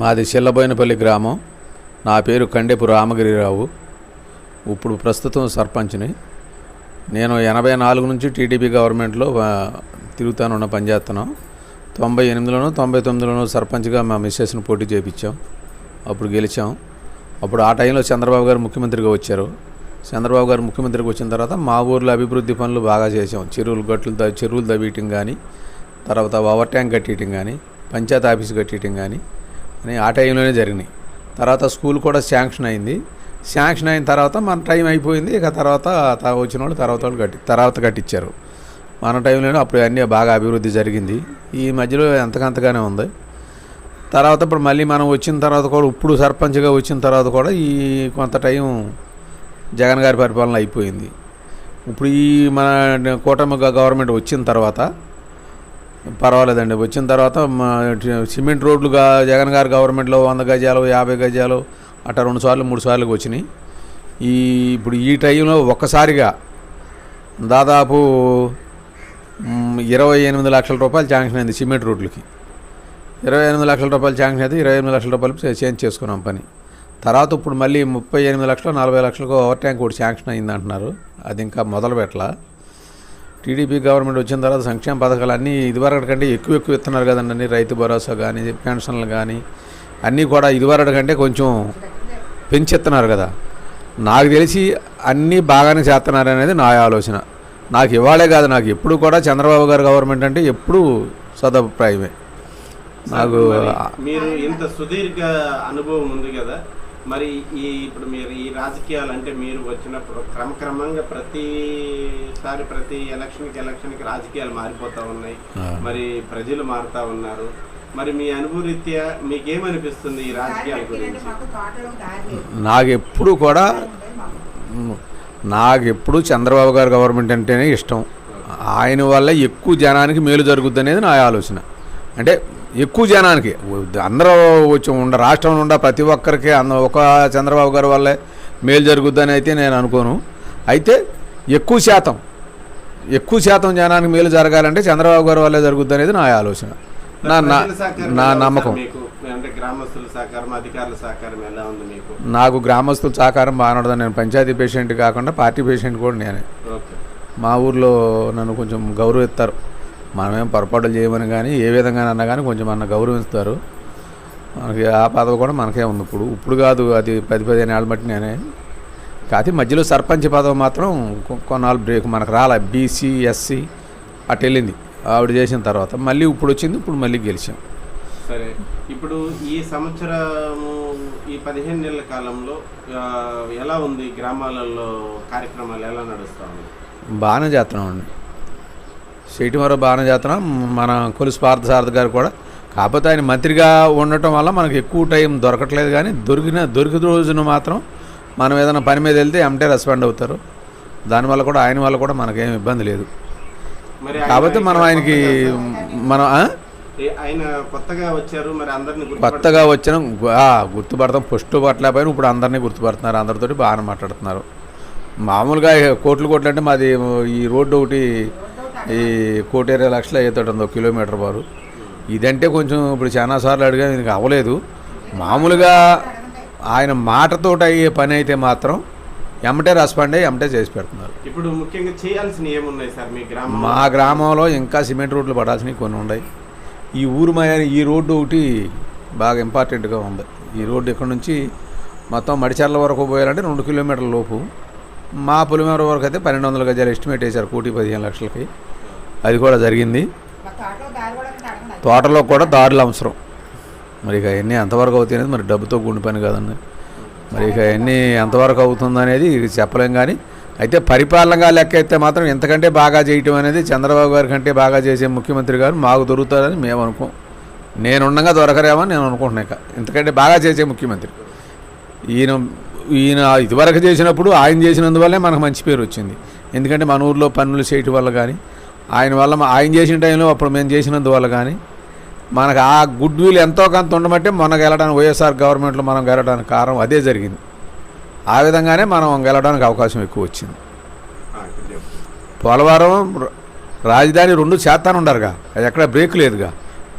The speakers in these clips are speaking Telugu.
మాది చిల్లబోయినపల్లి గ్రామం. నా పేరు కండెపు రామగిరిరావు. ఇప్పుడు ప్రస్తుతం సర్పంచ్ని. నేను ఎనభై నాలుగు నుంచి టీడీపీ గవర్నమెంట్లో తిరుగుతానున్న పనిచేస్తున్నాం తొంభై ఎనిమిదిలోనూ తొంభై తొమ్మిదిలోనూ సర్పంచ్గా మా మిస్సెస్ను పోటీ చేయించాం. అప్పుడు గెలిచాం. అప్పుడు ఆ టైంలో చంద్రబాబు గారు ముఖ్యమంత్రిగా వచ్చారు. చంద్రబాబు గారు ముఖ్యమంత్రికి వచ్చిన తర్వాత మా ఊర్లో అభివృద్ధి పనులు బాగా చేసాం చెరువులు గట్లు చెరువులు తవ్వటం కానీ తర్వాత ఓవర్ ట్యాంక్ కట్టేయటం కానీ పంచాయతీ ఆఫీస్ కట్టేయటం కానీ అని ఆ టైంలోనే జరిగినాయి. తర్వాత స్కూల్ కూడా శాంక్షన్ అయింది. శాంక్షన్ అయిన తర్వాత మన టైం అయిపోయింది. ఇక తర్వాత వచ్చిన వాళ్ళు తర్వాత వాళ్ళు కట్టి తర్వాత కట్టించారు మన టైంలోనే అప్పుడు అన్నీ బాగా అభివృద్ధి జరిగింది. ఈ మధ్యలో ఎంతకంతగానే ఉంది. తర్వాత ఇప్పుడు మళ్ళీ మనం వచ్చిన తర్వాత కూడా ఇప్పుడు సర్పంచ్గా వచ్చిన తర్వాత కూడా ఈ కొంత టైం జగన్ గారి పరిపాలన అయిపోయింది. ఇప్పుడు ఈ మన కూటమి గవర్నమెంట్ వచ్చిన తర్వాత పర్వాలేదండి. వచ్చిన తర్వాత మా సిమెంట్ రోడ్లుగా జగన్ గారు గవర్నమెంట్లో వంద గజాలు యాభై గజాలు అట్లా రెండు సార్లు మూడు సార్లు వచ్చినాయి. ఈ ఇప్పుడు ఈ టైంలో ఒక్కసారిగా దాదాపు ఇరవై ఎనిమిది లక్షల రూపాయలు శాంక్షన్ అయింది సిమెంట్ రోడ్లకి. ఇరవై ఎనిమిది లక్షల రూపాయలు శాంక్షన్ అయితే ఇరవై ఎనిమిది లక్షల రూపాయలు చేంజ్ చేసుకున్నాం పని. తర్వాత ఇప్పుడు మళ్ళీ ముప్పై ఎనిమిది లక్షలు నలభై లక్షలకు ఓవర్ ట్యాంక్ ఒకటి శాంక్షన్ అయింది అంటున్నారు అది ఇంకా మొదలు పెట్టలా. టీడీపీ గవర్నమెంట్ వచ్చిన తర్వాత సంక్షేమ పథకాలు అన్నీ ఇదివరకటి కంటే ఎక్కువ ఎక్కువ ఇస్తున్నారు కదండి రైతు భరోసా కానీ పెన్షన్లు కానీ అన్నీ కూడా ఇదివరకటి కంటే కొంచెం పెంచిస్తున్నారు కదా. నాకు తెలిసి అన్నీ బాగానే చేస్తున్నారు అనేది నా ఆలోచన. నాకు ఇవాళే కాదు నాకు ఎప్పుడు కూడా చంద్రబాబు గారు గవర్నమెంట్ అంటే ఎప్పుడు సదభిప్రాయమే. నాకు మీరు ఇంత సుదీర్ఘ అనుభవం ఉంది కదా. మరి ఈ ఇప్పుడు మీరు ఈ రాజకీయాలు అంటే మీరు వచ్చినప్పుడు క్రమక్రమంగా ప్రతిసారి ప్రతి ఎలక్షన్కి ఎలక్షన్కి రాజకీయాలు మారిపోతా ఉన్నాయి. మరి ప్రజలు మారుతా ఉన్నారు. మరి మీ అనుభవరీత్యా మీకేమనిపిస్తుంది ఈ రాజకీయాల గురించి? నాకు ఎప్పుడు కూడా నాకు ఎప్పుడు చంద్రబాబు గారు గవర్నమెంట్ అంటేనే ఇష్టం. ఆయన వల్ల ఎక్కువ జనానికి మేలు జరుగుద్ది అనేది నా ఆలోచన. అంటే ఎక్కువ జనానికి. అందరూ వచ్చి ఉండ రాష్ట్రంలో ఉండ ప్రతి ఒక్కరికి అంద ఒక చంద్రబాబు గారి వల్లే మేలు జరుగుద్దని అయితే నేను అనుకోను. అయితే ఎక్కువ శాతం ఎక్కువ శాతం జనానికి మేలు జరగాలంటే చంద్రబాబు గారి వల్లే జరుగుద్ది అనేది నా ఆలోచన. నా నా నమ్మకం. నాకు గ్రామస్తుల సహకారం ఉంటుంది నేను పంచాయతీ పేషెంట్ కాకుండా పార్టీ పేషెంట్ కూడా నేనే. మా ఊర్లో నన్ను కొంచెం గౌరవిస్తారు. మనమేం పొరపాట్లు చేయమని కానీ ఏ విధంగా అన్నా కానీ కొంచెం మన గౌరవిస్తారు. మనకి ఆ పదవి కూడా మనకే ఉంది. ఇప్పుడు ఇప్పుడు కాదు అది పది పదిహేను ఏళ్ళ బట్టి నేనే. కాకపోతే మధ్యలో సర్పంచ్ పదవి మాత్రం కొన్నాళ్ళు బ్రేక్ మనకు రాలే. బీసీ ఎస్సీ అటు వెళ్ళింది. ఆవిడ చేసిన తర్వాత. మళ్ళీ ఇప్పుడు వచ్చింది ఇప్పుడు మళ్ళీ గెలిచాం. సరే. ఇప్పుడు ఈ సంవత్సరము ఈ పదిహేను నెలల కాలంలో ఎలా ఉంది? గ్రామాలలో కార్యక్రమాలు ఎలా నడుస్తా ఉన్నాయి బాగానే చేస్తున్నామండి. చేయటం వరకు బాగానే చేస్తున్నాం మన కొలుసు పార్థసారథి గారు కూడా. కాకపోతే ఆయన మంత్రిగా ఉండటం వల్ల మనకు ఎక్కువ టైం దొరకట్లేదు కానీ దొరికిన దొరికిన రోజున మాత్రం మనం ఏదైనా పని మీద వెళ్తే ఎమ్మటే రెస్పాండ్ అవుతారు. దానివల్ల కూడా ఆయన వల్ల కూడా మనకేం ఇబ్బంది లేదు. కాకపోతే మనం ఆయనకి మనం ఆయన కొత్తగా వచ్చారు మరి అందరిని కొత్తగా వచ్చిన గుర్తుపడతాం. ఫస్ట్ పట్టలేకపోయినా ఇప్పుడు అందరినీ గుర్తుపడుతున్నారు అందరితోటి బాగానే మాట్లాడుతున్నారు. మామూలుగా కోట్లు కోట్లు అంటే మాది ఈ రోడ్డు ఒకటి ఈ కోటి ఇరవై లక్షలు ఉంది ఒక కిలోమీటర్ బారు. ఇదంటే కొంచెం ఇప్పుడు చాలా సార్లు అడిగా ఇది అవ్వలేదు. మామూలుగా ఆయన మాటతో అయ్యే పని అయితే మాత్రం ఎమ్మటే రెస్పాండ్ అయ్యి ఎమ్మటే చేసి పెడుతున్నారు. ఇప్పుడు ముఖ్యంగా చేయాల్సినవి ఏమున్నాయి సార్ మీ గ్రామం మా గ్రామంలో ఇంకా సిమెంట్ రోడ్లు పడాల్సినవి కొన్ని ఉన్నాయి. ఈ ఊరు మా ఈ రోడ్డు ఒకటి బాగా ఇంపార్టెంట్గా ఉంది. ఈ రోడ్డు ఇక్కడ నుంచి మొత్తం మడిచర్ల వరకు పోయాలంటే రెండు కిలోమీటర్ల లోపు. మా పులిమేర వరకు అయితే పన్నెండు వందల గజాలు ఎస్టిమేట్ వేశారు కోటి పదిహేను లక్షలకి. అది కూడా జరిగింది. తోటలో కూడా దారులు అవసరం. మరి ఇక అవన్నీ ఎంతవరకు అవుతాయి అనేది మరి డబ్బుతో గుండి పని కదండి. మరి ఇక అవన్నీ ఎంతవరకు అవుతుంది అనేది చెప్పలేం కానీ అయితే పరిపాలనగా లెక్క అయితే మాత్రం ఇంతకంటే బాగా చేయటం అనేది చంద్రబాబు గారి కంటే బాగా చేసే ముఖ్యమంత్రి గారు మాకు దొరుకుతారని మేము అనుకోం. నేనుండగా దొరకరేమని నేను అనుకుంటున్నాను ఇక. ఇంతకంటే బాగా చేసే ముఖ్యమంత్రి. ఈయన ఈయన ఇదివరకు చేసినప్పుడు ఆయన చేసినందువల్లే మనకు మంచి పేరు వచ్చింది. ఎందుకంటే మన ఊర్లో పనులు చేయటం వల్ల కానీ ఆయన వల్ల ఆయన చేసిన టైంలో అప్పుడు మేము చేసినందువల్ల కానీ మనకు ఆ గుడ్ విల్ ఎంతో కొంత ఉండమంటే మనకు వెళ్ళడానికి వైఎస్ఆర్ గవర్నమెంట్లో మనం గెలడానికి కారణం అదే జరిగింది. ఆ విధంగానే మనం గెలవడానికి అవకాశం ఎక్కువ వచ్చింది. పోలవరం రాజధాని రెండు చేస్తాను ఉండరుగా అది ఎక్కడ బ్రేక్ లేదుగా.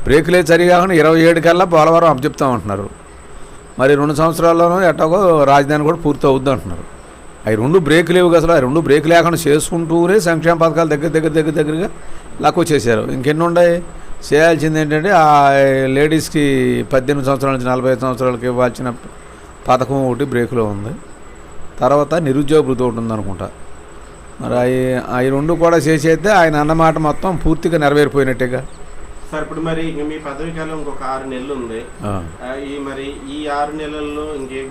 బ్రేకులే సరిగా ఇరవై ఏడు కల్లా పోలవరం అప్పచెప్తామంటున్నారు. మరి రెండు సంవత్సరాల్లోనూ ఎట్లాగో రాజధాని కూడా పూర్తి అవుద్ది అంటున్నారు అవి రెండు బ్రేక్ లేవు అసలు. ఆ రెండు బ్రేక్ లేకుండా చేసుకుంటూనే సంక్షేమ పథకాలు దగ్గర దగ్గర దగ్గర దగ్గరగా లక్కువ చేశారు. ఇంకెన్ని ఉన్నాయి? చేయాల్సింది ఏంటంటే ఆ లేడీస్కి పద్దెనిమిది సంవత్సరాల నుంచి నలభై ఐదు సంవత్సరాలకి ఇవ్వాల్సిన పథకం ఒకటి బ్రేక్లో ఉంది. తర్వాత నిరుద్యోగ వృద్ధి ఒకటి ఉందనుకుంటా. మరి అవి అవి రెండు కూడా చేసేస్తే ఆయన అన్నమాట మొత్తం పూర్తిగా నెరవేరిపోయినట్టేగా. సార్ ఇప్పుడు మరి మీ పదవి కాలం ఇంకొక ఆరు నెలలు ఉంది. ఈ మరి ఈ ఆరు నెలల్లో ఇంకే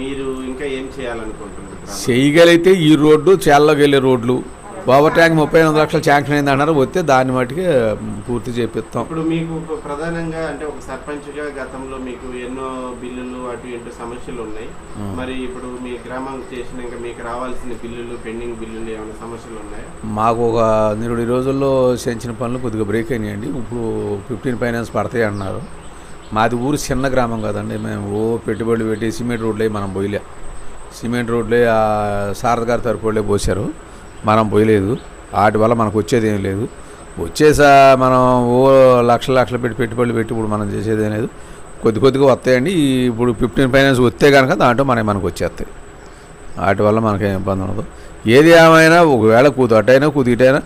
మీరు ఇంకా ఏం చేయాలనుకుంటున్నారు? చేయగలిగితే ఈ రోడ్డు చేల్లోకి వెళ్ళే రోడ్లు. ఓవర్ ట్యాంక్ ముప్పై ఎనిమిది లక్షలు శాంక్షన్ అయింది అన్నారు వస్తే దాన్ని మట్టుకి పూర్తి చేపిస్తాం. ఇప్పుడు మీకు ప్రధానంగా అంటే ఒక సర్పంచ్గా గతంలో మీకు ఎన్నో బిల్లులు అటు ఇటు సమస్యలు ఉన్నాయి. మరి ఇప్పుడు మీ గ్రామం చేసినాక మీకు రావాల్సిన బిల్లులు పెండింగ్ బిల్లులు ఏమైనా సమస్యలు ఉన్నాయా? మాకు ఒక నిరుడు రోజుల్లో చేయించిన పనులు కొద్దిగా బ్రేక్ అయినాయండి. ఇప్పుడు ఫిఫ్టీన్ ఫైనాన్స్ పడతాయి అన్నారు. మాది ఊరు చిన్న గ్రామం కదండి. మేము ఓ పెట్టుబడులు పెట్టి సిమెంట్ రోడ్లే మనం పోయలే. సిమెంట్ రోడ్లే ఆ శారద గారి తరపులే పోసారు మనం పోయలేదు. వాటి వల్ల మనకు వచ్చేది ఏం లేదు. వచ్చేసా మనం ఓ లక్షల లక్షలు పెట్టి పెట్టుబడులు పెట్టి ఇప్పుడు మనం చేసేది ఏం లేదు. కొద్ది కొద్దిగా వస్తాయండి. ఇప్పుడు ఫిఫ్టీన్ ఫైనాన్స్ వస్తే కనుక దాంట్లో మనకి మనకు వచ్చేస్తాయి. వాటి వల్ల మనకేం ఇబ్బంది ఉండదు. ఏది ఏమైనా ఒకవేళ కూతు అటైనా కూతు ఇటైనా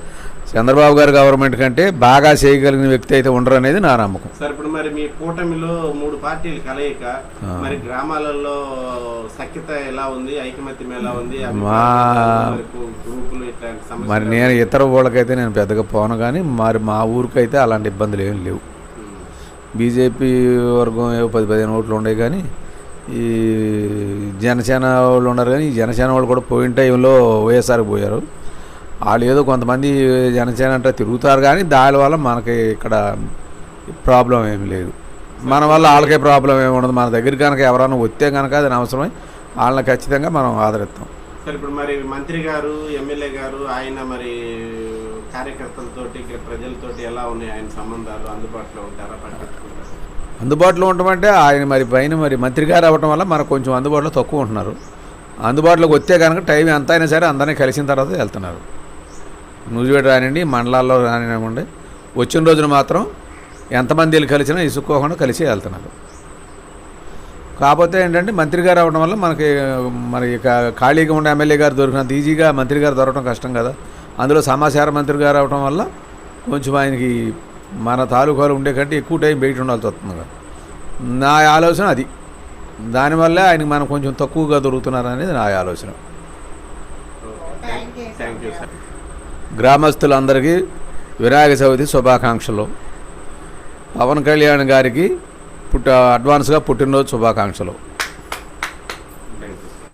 చంద్రబాబు గారి గవర్నమెంట్ కంటే బాగా చేయగలిగిన వ్యక్తి అయితే ఉండరు అనేది నా నమ్మకం. సార్ ఇప్పుడు మరి మీ కూటమిలో మూడు పార్టీలు కలయిక. మరి గ్రామాలలో సఖ్యత ఎలా ఉంది? ఐకమత్యం ఎలా ఉంది? మా- మరి గు- గ్రూపులు ఇట్లాంటి సమస్యలు మరి నేను ఇతర వాళ్ళకైతే నేను పెద్దగా పోను కానీ మరి మా ఊరికైతే అలాంటి ఇబ్బందులు ఏం లేవు. ఉమ్. బీజేపీ వర్గం ఏవో పది పదిహేను ఓట్లు ఉన్నాయి కానీ ఈ జనసేన వాళ్ళు ఉన్నారు కానీ ఈ జనసేన వాళ్ళు కూడా పోయిన టైంలో వైఎస్ఆర్కి పోయారు. వాళ్ళు ఏదో కొంతమంది జనసేన అంటే తిరుగుతారు కానీ దానివల్ల మనకి ఇక్కడ ప్రాబ్లం ఏమి లేదు. మన వల్ల వాళ్ళకే ప్రాబ్లం ఏమి ఉండదు. మన దగ్గర కనుక ఎవరైనా వస్తే కనుక అది అవసరమై వాళ్ళని ఖచ్చితంగా మనం ఆదరిస్తాం. సార్ ఇప్పుడు మరి మంత్రి గారు ఎమ్మెల్యే గారు ఆయన మరి కార్యకర్తలతోటి ప్రజలతోటి ఎలా ఉన్నాయి? ఆయన సంబంధాలు అందుబాటులో ఉంటారా? అందుబాటులో ఉండటమంటే ఆయన మరి పైన మరి మంత్రి గారు అవ్వటం వల్ల మనకు కొంచెం అందుబాటులో తక్కువ ఉంటున్నారు. అందుబాటులోకి వస్తే కనుక టైం ఎంత అయినా సరే అందరినీ కలిసిన తర్వాత వెళ్తున్నారు. నూజివేడు రానివ్వండి మండలాల్లో రానివ్వండి వచ్చిన రోజున మాత్రం ఎంతమంది వెళ్ళి కలిసినా ఇసుక్కోకుండా కలిసి వెళ్తున్నారు. కాకపోతే ఏంటంటే మంత్రి గారు అవ్వడం వల్ల మనకి మరి ఇక ఖాళీగా ఉండే ఎమ్మెల్యే గారు దొరికినంత ఈజీగా మంత్రి గారు దొరకడం కష్టం కదా. అందులో సమాచార మంత్రి గారు అవడం వల్ల కొంచెం ఆయనకి మన తాలూకాలు ఉండే కంటే ఎక్కువ టైం బయట ఉండాల్సి వస్తుంది కదా. నా ఆలోచన అది. దానివల్లే ఆయనకి మనం కొంచెం తక్కువగా దొరుకుతున్నారు అనేది నా ఆలోచన. థ్యాంక్ యూ సార్ గ్రామస్తులందరికీ వినాయక చవితి శుభాకాంక్షలు. పవన్ కళ్యాణ్ గారికి పుట్ట అడ్వాన్స్గా పుట్టినరోజు శుభాకాంక్షలు.